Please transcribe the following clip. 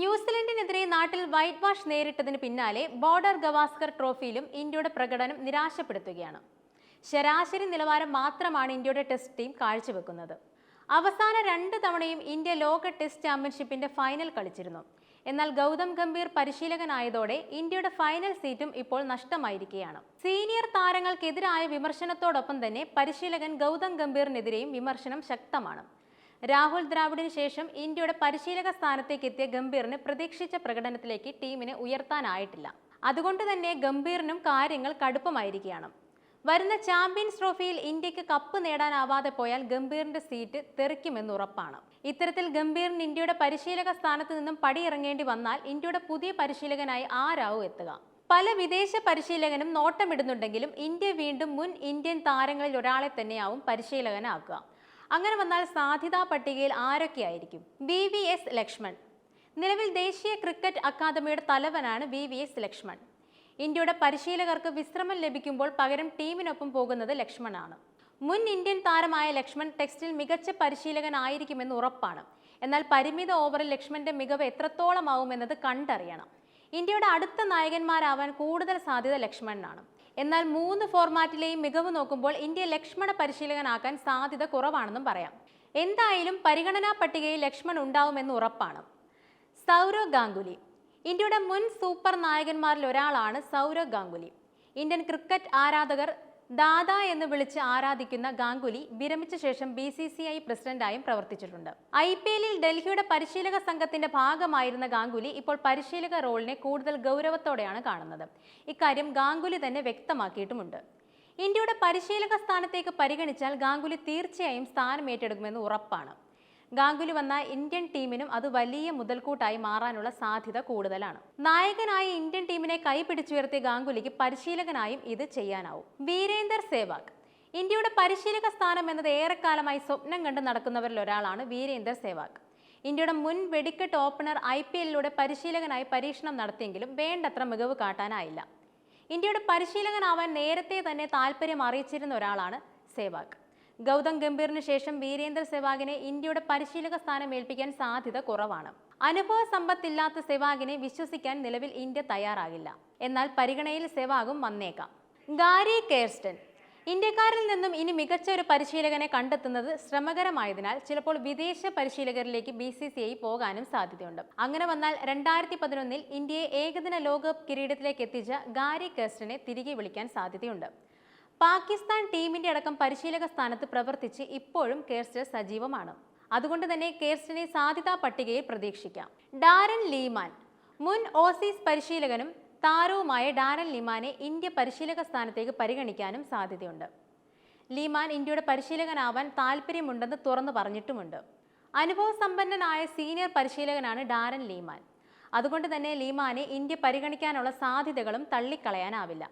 ന്യൂസിലൻഡിനെതിരെ നാട്ടിൽ white wash നേരിട്ടതിന് പിന്നാലെ border Gavaskar ട്രോഫിയിലും ഇന്ത്യയുടെ പ്രകടനം നിരാശപ്പെടുത്തുകയാണ്. ശരാശരി നിലവാരം മാത്രമാണ് ഇന്ത്യയുടെ ടെസ്റ്റ് ടീം കാഴ്ചവെക്കുന്നത്. അവസാന രണ്ട് തവണയും ഇന്ത്യ ലോക ടെസ്റ്റ് ചാമ്പ്യൻഷിപ്പിന്റെ ഫൈനൽ കളിച്ചിരുന്നു. എന്നാൽ ഗൗതം ഗംഭീർ പരിശീലകനായതോടെ ഇന്ത്യയുടെ ഫൈനൽ സീറ്റും ഇപ്പോൾ നഷ്ടമായിരിക്കുകയാണ്. സീനിയർ താരങ്ങൾക്കെതിരായ വിമർശനത്തോടൊപ്പം തന്നെ പരിശീലകൻ ഗൗതം ഗംഭീറിനെതിരെയും വിമർശനം ശക്തമാണ്. രാഹുൽ ദ്രാവിഡിന് ശേഷം ഇന്ത്യയുടെ പരിശീലക സ്ഥാനത്തേക്ക് എത്തിയ ഗംഭീറിന് പ്രതീക്ഷിച്ച പ്രകടനത്തിലേക്ക് ടീമിനെ ഉയർത്താനായിട്ടില്ല. അതുകൊണ്ട് തന്നെ ഗംഭീറിനും കാര്യങ്ങൾ കടുപ്പമായിരിക്കുകയാണ്. വരുന്ന ചാമ്പ്യൻസ് ട്രോഫിയിൽ ഇന്ത്യയ്ക്ക് കപ്പ് നേടാനാവാതെ പോയാൽ ഗംഭീറിന്റെ സീറ്റ് തെറിക്കുമെന്ന് ഉറപ്പാണ്. ഇത്തരത്തിൽ ഗംഭീറിന് ഇന്ത്യയുടെ പരിശീലക സ്ഥാനത്ത് നിന്നും പടിയിറങ്ങേണ്ടി വന്നാൽ ഇന്ത്യയുടെ പുതിയ പരിശീലകനായി ആരാവും എത്തുക? പല വിദേശ പരിശീലകനും നോട്ടമിടുന്നുണ്ടെങ്കിലും ഇന്ത്യ വീണ്ടും മുൻ ഇന്ത്യൻ താരങ്ങളിൽ ഒരാളെ തന്നെയാവും പരിശീലകനാക്കുക. അങ്ങനെ വന്നാൽ സാധ്യതാ പട്ടികയിൽ ആരൊക്കെയായിരിക്കും? V V S Laxman. നിലവിൽ ദേശീയ ക്രിക്കറ്റ് അക്കാദമിയുടെ തലവനാണ് വി വി എസ് ലക്ഷ്മൺ. ഇന്ത്യയുടെ പരിശീലകർക്ക് വിശ്രമം ലഭിക്കുമ്പോൾ പകരം ടീമിനൊപ്പം പോകുന്നത് ലക്ഷ്മണാണ്. മുൻ ഇന്ത്യൻ താരമായ ലക്ഷ്മൺ ടെക്സ്റ്റിൽ മികച്ച പരിശീലകനായിരിക്കുമെന്ന് ഉറപ്പാണ്. എന്നാൽ പരിമിത ഓവറിൽ ലക്ഷ്മന്റെ മികവ് എത്രത്തോളമാവുമെന്നത് കണ്ടറിയണം. ഇന്ത്യയുടെ അടുത്ത നായകന്മാരാവാൻ കൂടുതൽ സാധ്യത ലക്ഷ്മണനാണ്. എന്നാൽ മൂന്ന് ഫോർമാറ്റിലെയും മികവ് നോക്കുമ്പോൾ ഇന്ത്യ ലക്ഷ്മണ പരിശീലകനാക്കാൻ സാധ്യത കുറവാണെന്നും പറയാം. എന്തായാലും പരിഗണനാ പട്ടികയിൽ ലക്ഷ്മൺ ഉണ്ടാവുമെന്ന് ഉറപ്പാണ്. സൗരവ് ഗാംഗുലി. ഇന്ത്യയുടെ മുൻ സൂപ്പർ നായകന്മാരിൽ ഒരാളാണ് സൗരവ് ഗാംഗുലി. ഇന്ത്യൻ ക്രിക്കറ്റ് ആരാധകർ ദാദ എന്ന് വിളിച്ച് ആരാധിക്കുന്ന ഗാംഗുലി വിരമിച്ച ശേഷം ബി സി സി ഐ പ്രസിഡന്റായും പ്രവർത്തിച്ചിട്ടുണ്ട്. ഐ പി എല്ലിൽ ഡൽഹിയുടെ പരിശീലക സംഘത്തിന്റെ ഭാഗമായിരുന്ന ഗാംഗുലി ഇപ്പോൾ പരിശീലക റോളിനെ കൂടുതൽ ഗൗരവത്തോടെയാണ് കാണുന്നത്. ഇക്കാര്യം ഗാംഗുലി തന്നെ വ്യക്തമാക്കിയിട്ടുമുണ്ട്. ഇന്ത്യയുടെ പരിശീലക സ്ഥാനത്തേക്ക് പരിഗണിച്ചാൽ ഗാംഗുലി തീർച്ചയായും സ്ഥാനം ഏറ്റെടുക്കുമെന്ന് ഉറപ്പാണ്. ഗാംഗുലി വന്ന ഇന്ത്യൻ ടീമിനും അത് വലിയ മുതൽക്കൂട്ടായി മാറാനുള്ള സാധ്യത കൂടുതലാണ്. നായകനായ ഇന്ത്യൻ ടീമിനെ കൈപിടിച്ചുയർത്തിയ ഗാംഗുലിക്ക് പരിശീലകനായും ഇത് ചെയ്യാനാവും. വീരേന്ദർ സേവാഗ്. ഇന്ത്യയുടെ പരിശീലക സ്ഥാനം എന്നത് ഏറെക്കാലമായി സ്വപ്നം കണ്ട് നടക്കുന്നവരിൽ ഒരാളാണ് വീരേന്ദർ സേവാഗ്. ഇന്ത്യയുടെ മുൻ വെടിക്കെട്ട് ഓപ്പണർ ഐ പി എല്ലിലൂടെ പരിശീലകനായി പരീക്ഷണം നടത്തിയെങ്കിലും വേണ്ടത്ര മികവ് കാട്ടാനായില്ല. ഇന്ത്യയുടെ പരിശീലകനാവാൻ നേരത്തെ തന്നെ താല്പര്യം അറിയിച്ചിരുന്ന ഒരാളാണ് സേവാഗ്. ഗൗതം ഗംഭീറിന് ശേഷം വീരേന്ദ്ര സെവാഗിനെ ഇന്ത്യയുടെ പരിശീലക സ്ഥാനം ഏൽപ്പിക്കാൻ സാധ്യത കുറവാണ്. അനുഭവ സമ്പത്തില്ലാത്ത സെവാഗിനെ വിശ്വസിക്കാൻ നിലവിൽ ഇന്ത്യ തയ്യാറാകില്ല. എന്നാൽ പരിഗണയിൽ സെവാഗും വന്നേക്കാം. ഗാരി കേർസ്റ്റൻ ഇന്ത്യക്കാരിൽ നിന്നും ഇനി മികച്ച ഒരു പരിശീലകനെ കണ്ടെത്തുന്നത് ശ്രമകരമായതിനാൽ ചിലപ്പോൾ വിദേശ പരിശീലകരിലേക്ക് ബി സി സി ഐ പോകാനും സാധ്യതയുണ്ട്. അങ്ങനെ വന്നാൽ രണ്ടായിരത്തി പതിനൊന്നിൽ ഇന്ത്യയെ ഏകദിന ലോകകപ്പ് കിരീടത്തിലേക്ക് എത്തിച്ച ഗാരി കേസ്റ്റനെ തിരികെ വിളിക്കാൻ സാധ്യതയുണ്ട്. പാകിസ്ഥാൻ ടീമിന്റെ അടക്കം പരിശീലക സ്ഥാനത്ത് പ്രവർത്തിച്ച് ഇപ്പോഴും കേർസ്റ്റർ സജീവമാണ്. അതുകൊണ്ട് തന്നെ കേർസ്റ്റനെ സാധ്യതാ പട്ടികയിൽ പ്രതീക്ഷിക്കാം. ഡാരൻ ലീമാൻ മുൻ ഓസീസ് പരിശീലകനും താരവുമായ ഡാരൻ ലീമാനെ ഇന്ത്യ പരിശീലക സ്ഥാനത്തേക്ക് പരിഗണിക്കാനും സാധ്യതയുണ്ട്. ലീമാൻ ഇന്ത്യയുടെ പരിശീലകനാവാൻ താല്പര്യമുണ്ടെന്ന് തുറന്നു പറഞ്ഞിട്ടുമുണ്ട്. അനുഭവസമ്പന്നനായ സീനിയർ പരിശീലകനാണ് ഡാരൻ ലീമാൻ. അതുകൊണ്ട് തന്നെ ലീമാനെ ഇന്ത്യ പരിഗണിക്കാനുള്ള സാധ്യതകളും തള്ളിക്കളയാനാവില്ല.